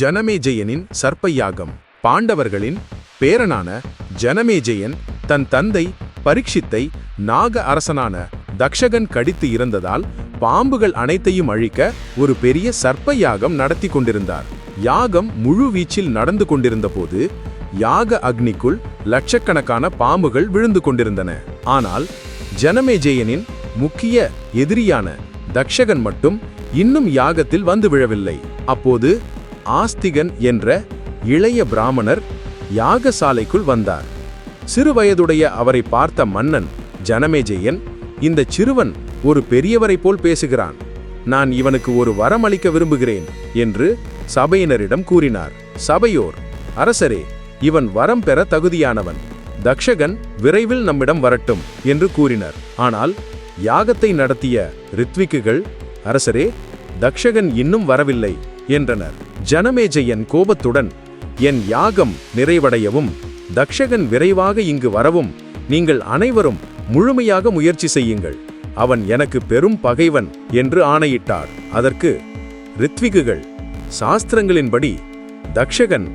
ஜனமேஜயனின் சர்ப்பயாகம். பாண்டவர்களின் பேரனான ஜனமேஜயன் தன் தந்தை பரீட்சித்தை நாக அரசனான தக்ஷகன் கடித்து இறந்ததால் பாம்புகள் அனைத்தையும் அழிக்க ஒரு பெரிய சர்ப்ப யாகம் நடத்தி கொண்டிருந்தார். யாகம் முழு வீச்சில் நடந்து கொண்டிருந்த போது யாக அக்னிக்குள் லட்சக்கணக்கான பாம்புகள் விழுந்து கொண்டிருந்தன. ஆனால் ஜனமேஜயனின் முக்கிய எதிரியான தக்ஷகன் மட்டும் இன்னும் யாகத்தில் வந்து விழவில்லை. அப்போது ஆஸ்திகன் என்ற இளைய பிராமணர் யாகசாலைக்குள் வந்தார். சிறுவயதுடைய அவரை பார்த்த மன்னன் ஜனமேஜயன் இந்த சிறுவன் ஒரு பெரியவரைப் போல் பேசுகிறான். நான் இவனுக்கு ஒரு வரம் அளிக்க விரும்புகிறேன் என்று சபையினரிடம் கூறினார். சபையோர் அரசரே இவன் வரம் பெற தகுதியானவன். தக்ஷகன் விரைவில் நம்மிடம் வரட்டும் என்று கூறினர். ஆனால் யாகத்தை நடத்திய ரித்விக்குகள் அரசரே தக்ஷகன் இன்னும் வரவில்லை என்றனர். ஜனமேஜையன் கோபத்துடன் என் யாகம் நிறைவடையவும் தக்ஷகன் விரைவாக இங்கு வரவும் நீங்கள் அனைவரும் முழுமையாக முயற்சி செய்யுங்கள். அவன் எனக்கு பெரும் பகைவன் என்று ஆணையிட்டார். அதற்கு ரித்விகுகள் சாஸ்திரங்களின்படி தக்ஷகன்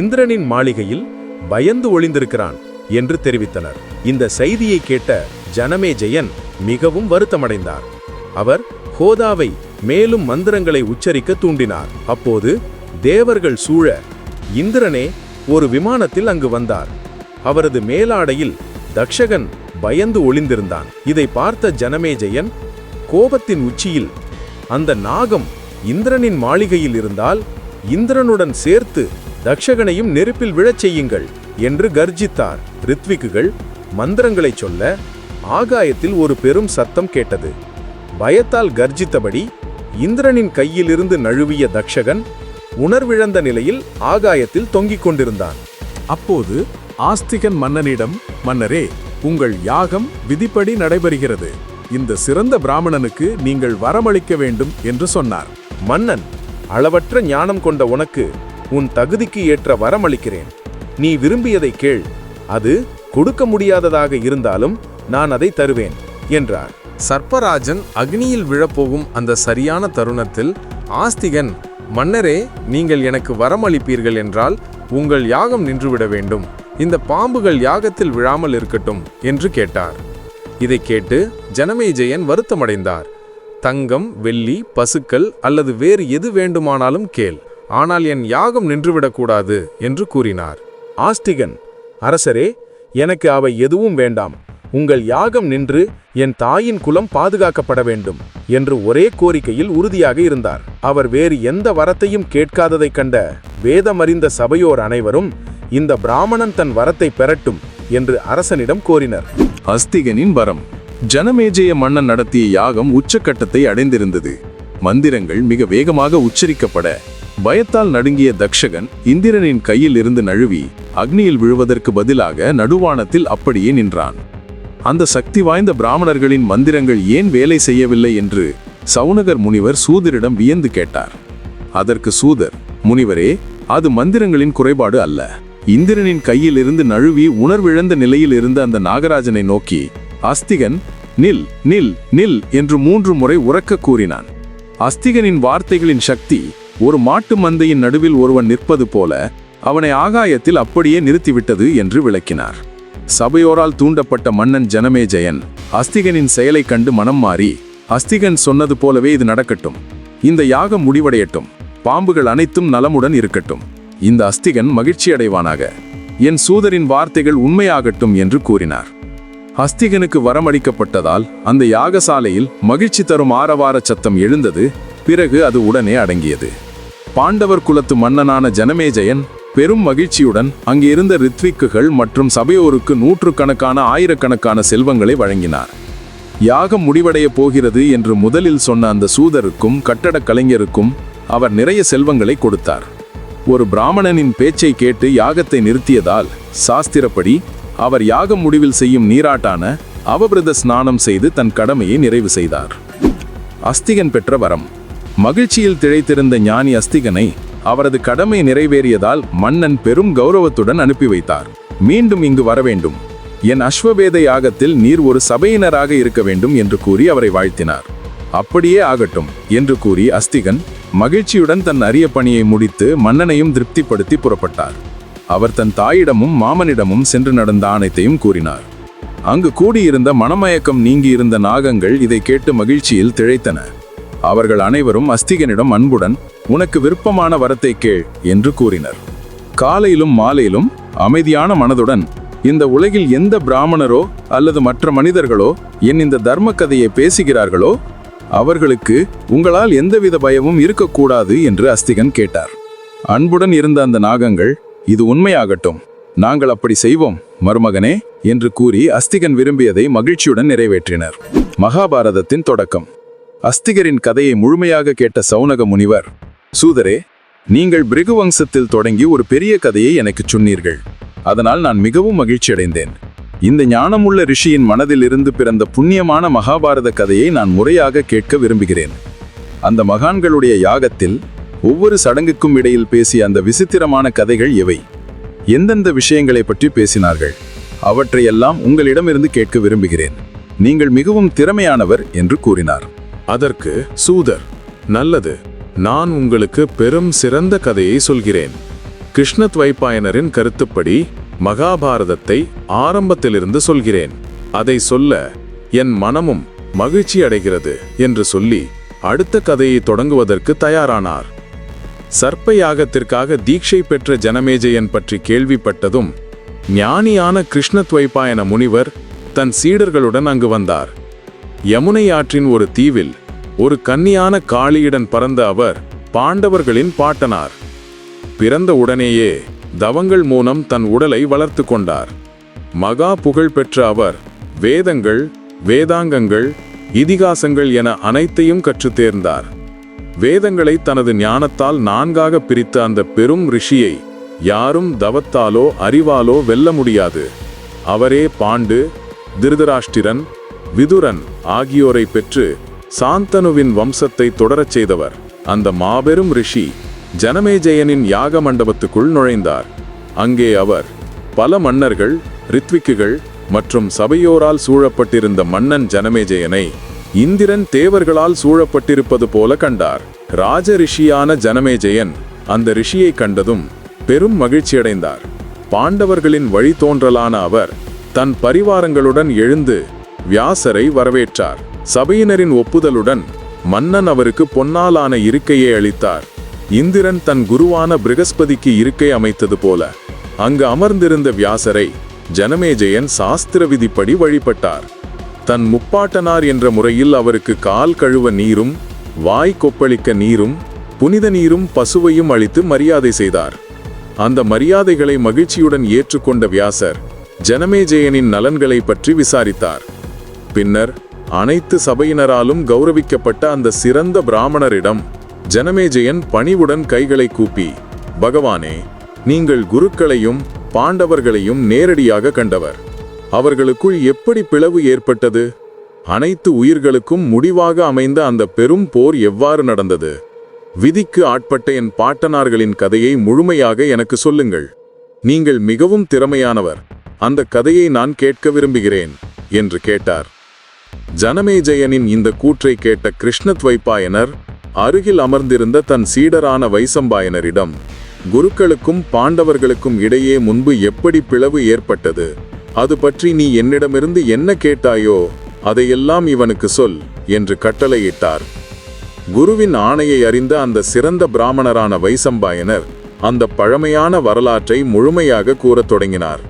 இந்திரனின் மாளிகையில் பயந்து ஒளிந்திருக்கிறான் என்று தெரிவித்தனர். இந்த செய்தியை கேட்ட ஜனமேஜயன் மிகவும் வருத்தமடைந்தார். அவர் ஹோதாவை மேலும் மந்திரங்களை உச்சரிக்க தூண்டினார். அப்போது தேவர்கள் சூழ இந்திரனே ஒரு விமானத்தில் அங்கு வந்தார். அவரது மேலாடையில் தக்ஷகன் பயந்து ஒளிந்திருந்தான். இதை பார்த்த ஜனமேஜயன் கோபத்தின் உச்சியில் அந்த நாகம் இந்திரனின் மாளிகையில் இருந்தால் இந்திரனுடன் சேர்த்து தக்ஷகனையும் நெருப்பில் விழச் செய்யுங்கள் என்று கர்ஜித்தார். ரித்விக்குகள் மந்திரங்களைச் சொல்ல ஆகாயத்தில் ஒரு பெரும் சத்தம் கேட்டது. பயத்தால் கர்ஜித்தபடி இந்திரனின் கையிலிருந்து நழுவிய தக்ஷகன் உணர்விழந்த நிலையில் ஆகாயத்தில் தொங்கிக் கொண்டிருந்தான். அப்போது ஆஸ்திகன் மன்னனிடம் மன்னரே உங்கள் யாகம் விதிப்படி நடைபெறுகிறது. இந்த சிறந்த பிராமணனுக்கு நீங்கள் வரமளிக்க வேண்டும் என்று சொன்னார். மன்னன் அளவற்ற ஞானம் கொண்ட உனக்கு உன் தகுதிக்கு ஏற்ற வரமளிக்கிறேன். நீ விரும்பியதை கேள். அது கொடுக்க முடியாததாக இருந்தாலும் நான் அதை தருவேன் என்றார். சர்ப்பராஜன் அக்னியில் விழப்போகும் அந்த சரியான தருணத்தில் ஆஸ்திகன் மன்னரே நீங்கள் எனக்கு வரம் அளிப்பீர்கள் என்றால் உங்கள் யாகம் நின்றுவிட வேண்டும். இந்த பாம்புகள் யாகத்தில் விழாமல் இருக்கட்டும் என்று கேட்டார். இதை கேட்டு ஜனமேஜயன் வருத்தமடைந்தார். தங்கம் வெள்ளி பசுக்கள் அல்லது வேறு எது வேண்டுமானாலும் கேள். ஆனால் என் யாகம் நின்றுவிடக்கூடாது என்று கூறினார். ஆஸ்டிகன் அரசரே எனக்கு அவை எதுவும் வேண்டாம். உங்கள் யாகம் நின்று என் தாயின் குலம் பாதுகாக்கப்பட வேண்டும் என்று ஒரே கோரிக்கையில் உறுதியாக இருந்தார். அவர் வேறு எந்த வரத்தையும் கேட்காததைக் கண்ட வேதமறிந்த சபையோர் அனைவரும் இந்த பிராமணன் தன் வரத்தை பெறட்டும் என்று அரசனிடம் கோரினர். அஸ்திகனின் வரம். ஜனமேஜய மன்னன் நடத்திய யாகம் உச்சக்கட்டத்தை அடைந்திருந்தது. மந்திரங்கள் மிக வேகமாக உச்சரிக்கப்பட பயத்தால் நடுங்கிய தக்ஷகன் இந்திரனின் கையில் இருந்து நழுவி அக்னியில் விழுவதற்கு பதிலாக நடுவானத்தில் அப்படியே நின்றான். அந்த சக்தி வாய்ந்த பிராமணர்களின் மந்திரங்கள் ஏன் வேலை செய்யவில்லை என்று சவுனகர் முனிவர் சூதரிடம் வியந்து கேட்டார். அதற்கு சூதர் முனிவரே அது மந்திரங்களின் குறைபாடு அல்ல. இந்திரனின் கையிலிருந்து நழுவி உணர்விழந்த நிலையில் இருந்த அந்த நாகராஜனை நோக்கி அஸ்திகன் நில் நில் நில் என்று மூன்று முறை உறக்க கூறினான். அஸ்திகனின் வார்த்தைகளின் சக்தி ஒரு மாட்டு மந்தையின் நடுவில் ஒருவன் நிற்பது போல அவனை ஆகாயத்தில் அப்படியே நிறுத்திவிட்டது என்று விளக்கினார். சபையோரால் தூண்டப்பட்ட மன்னன் ஜனமேஜயன் அஸ்திகனின் செயலை கண்டு மனம் மாறி அஸ்திகன் சொன்னது போலவே இது நடக்கட்டும். இந்த யாகம் முடிவடையட்டும். பாம்புகள் அனைத்தும் நலமுடன் இருக்கட்டும். இந்த அஸ்திகன் மகிழ்ச்சி அடைவானாக என் சூதரின் வார்த்தைகள் உண்மையாகட்டும் என்று கூறினார். அஸ்திகனுக்கு வரமளிக்கப்பட்டதால் அந்த யாகசாலையில் மகிழ்ச்சி தரும் ஆரவார சத்தம் எழுந்தது பிறகு அது உடனே அடங்கியது. பாண்டவர் குலத்து மன்னனான ஜனமேஜயன் பெரும் மகிழ்ச்சியுடன் அங்கிருந்த ரித்விக்குகள் மற்றும் சபையோருக்கு நூற்றுக்கணக்கான ஆயிரக்கணக்கான செல்வங்களை வழங்கினார். யாகம் முடிவடைய போகிறது என்று முதலில் சொன்ன அந்த சூதருக்கும் கட்டடக் கலைஞருக்கும் அவர் நிறைய செல்வங்களை கொடுத்தார். ஒரு பிராமணனின் பேச்சை கேட்டு யாகத்தை நிறுத்தியதால் சாஸ்திரப்படி அவர் யாகம் முடிவில் செய்யும் நீராட்டான அவபிரத ஸ்நானம் செய்து தன் கடமையை நிறைவு செய்தார். அஸ்திகன் பெற்ற வரம். மகிழ்ச்சியில் திழைத்திருந்த ஞானி அஸ்திகனை அவரது கடமை நிறைவேறியதால் மன்னன் பெரும் கௌரவத்துடன் அனுப்பி வைத்தார். மீண்டும் இங்கு வர வேண்டும். என் அஸ்வவேத யாகத்தில் நீர் ஒரு சபையினராக இருக்க வேண்டும் என்று கூறி அவரை வாழ்த்தினார். அப்படியே ஆகட்டும் என்று கூறி அஸ்திகன் மகிழ்ச்சியுடன் தன் அரிய பணியை முடித்து மன்னனையும் திருப்திப்படுத்தி புறப்பட்டார். அவர் தன் தாயிடமும் மாமனிடமும் சென்று நடந்த ஆணைத்தையும் கூறினார். அங்கு கூடியிருந்த மனமயக்கம் நீங்கியிருந்த நாகங்கள் இதை கேட்டு மகிழ்ச்சியில் திளைத்தன. அவர்கள் அனைவரும் அஸ்திகனிடம் அன்புடன் உனக்கு விருப்பமான வரத்தை கேள் என்று கூறினர். காலையிலும் மாலையிலும் அமைதியான மனதுடன் இந்த உலகில் எந்த பிராமணரோ அல்லது மற்ற மனிதர்களோ என் இந்த தர்ம கதையை பேசுகிறார்களோ அவர்களுக்கு உங்களால் எந்தவித பயமும் இருக்கக்கூடாது என்று அஸ்திகன் கேட்டார். அன்புடன் இருந்த அந்த நாகங்கள் இது உண்மையாகட்டும் நாங்கள் அப்படி செய்வோம் மருமகனே என்று கூறி அஸ்திகன் விரும்பியதை மகிழ்ச்சியுடன் நிறைவேற்றினர். மகாபாரதத்தின் தொடக்கம். அஸ்திகரின் கதையை முழுமையாக கேட்ட சௌனக முனிவர் சூதரே நீங்கள் பிருகுவம்சத்தில் தொடங்கி ஒரு பெரிய கதையை எனக்குச் சொன்னீர்கள். அதனால் நான் மிகவும் மகிழ்ச்சி அடைந்தேன் இந்த ஞானமுள்ள ரிஷியின் மனதில் இருந்து பிறந்த புண்ணியமான மகாபாரத கதையை நான் முறையாக கேட்க விரும்புகிறேன். அந்த மகான்களுடைய யாகத்தில் ஒவ்வொரு சடங்குக்கும் இடையில் பேசிய அந்த விசித்திரமான கதைகள் எவை? எந்தெந்த விஷயங்களை பற்றி பேசினார்கள்? அவற்றையெல்லாம் உங்களிடமிருந்து கேட்க விரும்புகிறேன். நீங்கள் மிகவும் திறமையானவர் என்று கூறினார். அதற்கு சூதர் நல்லது. நான் உங்களுக்கு பெரும் சிறந்த கதையை சொல்கிறேன். கிருஷ்ணத்வைப்பாயனரின் கருத்துப்படி மகாபாரதத்தை ஆரம்பத்திலிருந்து சொல்கிறேன். அதை சொல்ல என் மனமும் மகிழ்ச்சி அடைகிறது என்று சொல்லி அடுத்த கதையை தொடங்குவதற்கு தயாரானார். சர்ப்ப யாகத்திற்காக தீட்சை பெற்ற ஜனமேஜயன் பற்றி கேள்விப்பட்டதும் ஞானியான கிருஷ்ணத்வைப்பாயன முனிவர் தன் சீடர்களுடன் அங்கு வந்தார். யமுனை ஆற்றின் ஒரு தீவில் ஒரு கன்னியான காளியுடன் பறந்த அவர் பாண்டவர்களின் பாட்டனார். பிறந்த உடனேயே தவங்கள் மூலம் தன் உடலை வளர்த்து கொண்டார். மகா புகழ் பெற்ற அவர் வேதங்கள் வேதாங்கங்கள் இதிகாசங்கள் என அனைத்தையும் கற்றுத் தேர்ந்தார். வேதங்களை தனது ஞானத்தால் நான்காக பிரித்த அந்த பெரும் ரிஷியை யாரும் தவத்தாலோ அறிவாலோ வெல்ல முடியாது. அவரே பாண்டு திருதராஷ்டிரன் விதுரன் ஆகியோரை பெற்று சாந்தனுவின் வம்சத்தை தொடரச் செய்தவர். அந்த மாபெரும் ரிஷி ஜனமேஜயனின் யாக மண்டபத்துக்குள் நுழைந்தார். அங்கே அவர் பல மன்னர்கள் ரித்விக்குகள் மற்றும் சபையோரால் சூழப்பட்டிருந்த மன்னன் ஜனமேஜயனை இந்திரன் தேவர்களால் சூழப்பட்டிருப்பது போல கண்டார். ராஜ ரிஷியான ஜனமேஜயன் அந்த ரிஷியை கண்டதும் பெரும் மகிழ்ச்சியடைந்தார் பாண்டவர்களின் வழித்தோன்றலான அவர் தன் பரிவாரங்களுடன் எழுந்து வியாசரை வரவேற்றார். சபையினரின் ஒப்புதலுடன் மன்னன் அவருக்கு பொன்னாலான இருக்கையை அளித்தார். இந்திரன் தன் குருவான பிருகஸ்பதிக்கு இருக்கை அமைத்தது போல அங்கு அமர்ந்திருந்த வியாசரை ஜனமேஜயன் சாஸ்திர விதிப்படி வழிபட்டார். தன் முப்பாட்டனார் என்ற முறையில் அவருக்கு கால் கழுவ நீரும் வாய் கொப்பளிக்க நீரும் புனித நீரும் பசுவையும் அளித்து மரியாதை செய்தார். அந்த மரியாதைகளை மகிழ்ச்சியுடன் ஏற்றுக்கொண்ட வியாசர் ஜனமேஜயனின் நலன்களை பற்றி விசாரித்தார். பின்னர் அனைத்து சபையினராலும் கௌரவிக்கப்பட்ட அந்த சிறந்த பிராமணரிடம் ஜனமேஜயன் பணிவுடன் கைகளை கூப்பி பகவானே நீங்கள் குருக்களையும் பாண்டவர்களையும் நேரடியாக கண்டவர். அவர்களுக்குள் எப்படி பிளவு ஏற்பட்டது? அனைத்து உயிர்களுக்கும் முடிவாக அமைந்த அந்த பெரும் போர் எவ்வாறு நடந்தது? விதிக்கு ஆட்பட்ட என் பாட்டனார்களின் கதையை முழுமையாக எனக்கு சொல்லுங்கள். நீங்கள் மிகவும் திறமையானவர். அந்த கதையை நான் கேட்க விரும்புகிறேன் என்று கேட்டார். ஜனமேஜயனின் இந்த கூற்றை கேட்ட கிருஷ்ணத்வைப்பாயனர் அருகில் அமர்ந்திருந்த தன் சீடரான வைசம்பாயனரிடம் குருக்களுக்கும் பாண்டவர்களுக்கும் இடையே முன்பு எப்படி பிளவு ஏற்பட்டது? அது பற்றி நீ என்னிடமிருந்து என்ன கேட்டாயோ அதையெல்லாம் இவனுக்கு சொல் என்று கட்டளையிட்டார். குருவின் ஆணையை அறிந்த அந்த சிறந்த பிராமணரான வைசம்பாயனர் அந்த பழமையான வரலாற்றை முழுமையாக கூறத் தொடங்கினார்.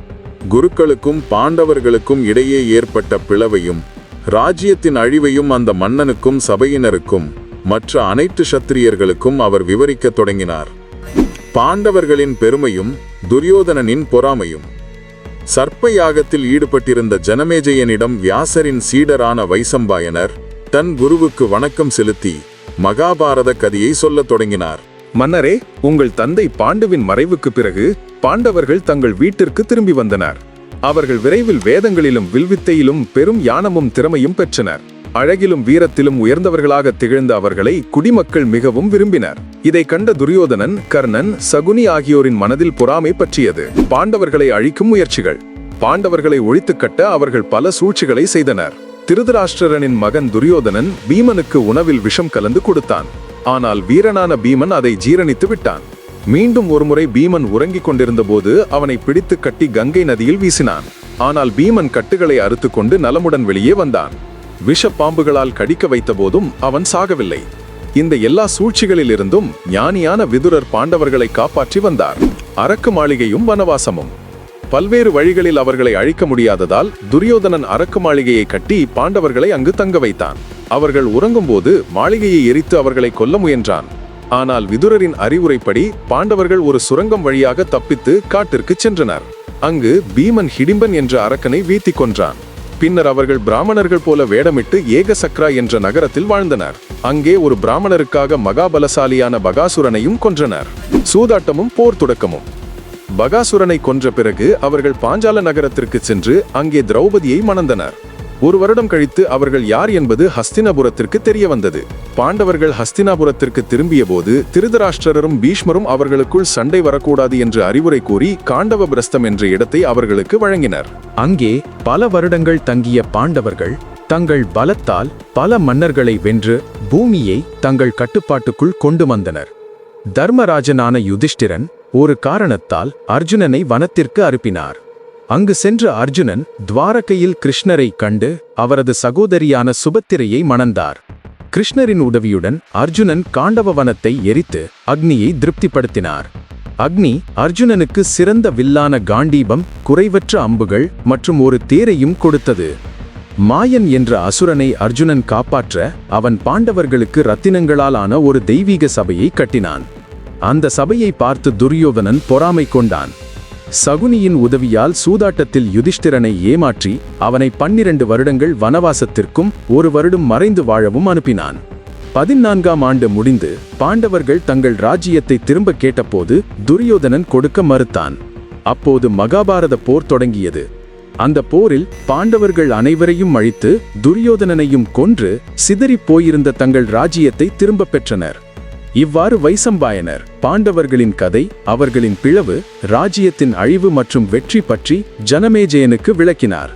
குருக்களுக்கும் பாண்டவர்களுக்கும் இடையே ஏற்பட்ட பிளவையும் ராஜ்யத்தின் அழிவையும் அந்த மன்னனுக்கும் சபையினருக்கும் மற்ற அனைத்து சத்திரியர்களுக்கும் அவர் விவரிக்கத் தொடங்கினார். பாண்டவர்களின் பெருமையும் துரியோதனனின் பொறாமையும். சர்ப்ப யாகத்தில் ஈடுபட்டிருந்த ஜனமேஜயனிடம் வியாசரின் சீடரான வைசம்பாயனர் தன் குருவுக்கு வணக்கம் செலுத்தி மகாபாரத கதையை சொல்லத் தொடங்கினார். மன்னரே உங்கள் தந்தை பாண்டுவின் மறைவுக்கு பிறகு பாண்டவர்கள் தங்கள் வீட்டிற்கு திரும்பி வந்தனர். அவர்கள் விரைவில் வேதங்களிலும் வில்வித்தையிலும் பெரும் யானமும் திறமையும் பெற்றனர். அழகிலும் வீரத்திலும் உயர்ந்தவர்களாக திகழ்ந்த அவர்களை குடிமக்கள் மிகவும் விரும்பினர். இதை கண்ட துரியோதனன் கர்ணன் சகுனி ஆகியோரின் மனதில் பொறாமை பற்றியது. பாண்டவர்களை அழிக்கும் முயற்சிகள். பாண்டவர்களை ஒழித்து கட்ட அவர்கள் பல சூழ்ச்சிகளை செய்தனர். திருதராஷ்டிரனின் மகன் துரியோதனன் பீமனுக்கு உணவில் விஷம் கலந்து கொடுத்தான். ஆனால் வீரனான பீமன் அதை ஜீரணித்து விட்டான். மீண்டும் ஒருமுறை பீமன் உறங்கிக் கொண்டிருந்தபோது அவனை பிடித்து கட்டி கங்கை நதியில் வீசினான். ஆனால் பீமன் கட்டுகளை அறுத்துக்கொண்டு நலமுடன் வெளியே வந்தான். விஷ பாம்புகளால் கடிக்க வைத்த போதும் அவன் சாகவில்லை. இந்த எல்லா சூழ்ச்சிகளிலிருந்தும் ஞானியான விதுரர் பாண்டவர்களை காப்பாற்றி வந்தார். அரக்கு மாளிகையும் வனவாசமும். பல்வேறு வழிகளில் அவர்களை அழிக்க முடியாததால் துரியோதனன் அரக்கு மாளிகையை கட்டி பாண்டவர்களை அங்கு தங்க வைத்தான். அவர்கள் உறங்கும்போது மாளிகையை எரித்து அவர்களை கொல்ல முயன்றான். ஆனால் விதுரரின் அறிவுரைப்படி பாண்டவர்கள் ஒரு சுரங்கம் வழியாக தப்பித்து காட்டிற்கு சென்றனர். அங்கு பீமன் ஹிடிம்பன் என்ற அரக்கனை வீத்திக் கொன்றான். பின்னர் அவர்கள் பிராமணர்கள் போல வேடமிட்டு ஏகசக்ரா என்ற நகரத்தில் வாழ்ந்தனர். அங்கே ஒரு பிராமணருக்காக மகாபலசாலியான பகாசுரனையும் கொன்றனர். சூதாட்டமும் போர் தொடக்கமும். பகாசுரனை கொன்ற பிறகு அவர்கள் பாஞ்சால நகரத்திற்கு சென்று அங்கே திரௌபதியை மணந்தனர். ஒரு வருடம் கழித்து அவர்கள் யார் என்பது ஹஸ்தினாபுரத்திற்கு தெரிய வந்தது. பாண்டவர்கள் ஹஸ்தினாபுரத்திற்கு திரும்பிய போது திருதராஷ்டிரரும் பீஷ்மரும் அவர்களுக்குள் சண்டை வரக்கூடாது என்று அறிவுரை கூறி காண்டவ பிரஸ்தம் என்ற இடத்தை அவர்களுக்கு வழங்கினர். அங்கே பல வருடங்கள் தங்கிய பாண்டவர்கள் தங்கள் பலத்தால் பல மன்னர்களை வென்று பூமியை தங்கள் கட்டுப்பாட்டுக்குள் கொண்டு வந்தனர். தர்மராஜனான யுதிஷ்டிரன் ஒரு காரணத்தால் அர்ஜுனனை வனத்திற்கு அனுப்பினார். அங்கு சென்ற அர்ஜுனன் துவாரகையில் கிருஷ்ணரை கண்டு அவரது சகோதரியான சுபத்திரையை மணந்தார். கிருஷ்ணரின் உதவியுடன் அர்ஜுனன் காண்டவ வனத்தை எரித்து அக்னியை திருப்திப்படுத்தினார். அக்னி அர்ஜுனனுக்கு சிறந்த வில்லான காண்டீபம் குறைவற்ற அம்புகள் மற்றும் ஒரு தேரையும் கொடுத்தது. மாயன் என்ற அசுரனை அர்ஜுனன் காப்பாற்ற அவன் பாண்டவர்களுக்கு ரத்தினங்களாலான ஒரு தெய்வீக சபையை கட்டினான். அந்த சபையை பார்த்து துரியோதனன் பொறாமை கொண்டான். சகுனியின் உதவியால் சூதாட்டத்தில் யுதிஷ்டிரனை ஏமாற்றி அவனை பன்னிரண்டு வருடங்கள் வனவாசத்திற்கும் ஒரு வருடம் மறைந்து வாழவும் அனுப்பினான். பதினான்காம் ஆண்டு முடிந்து பாண்டவர்கள் தங்கள் ராஜ்யத்தை திரும்ப கேட்டபோது துரியோதனன் கொடுக்க மறுத்தான். அப்போது மகாபாரத போர் தொடங்கியது. அந்த போரில் பாண்டவர்கள் அனைவரையும் அழித்து துரியோதனனையும் கொன்று சிதறிப் போயிருந்த தங்கள் ராஜ்யத்தை திரும்பப் பெற்றனர். இவ்வாறு வைசம்பாயனர் பாண்டவர்களின் கதை அவர்களின் பிளவு ராஜ்யத்தின் அழிவு மற்றும் வெற்றி பற்றி ஜனமேஜயனுக்கு விளக்கினார்.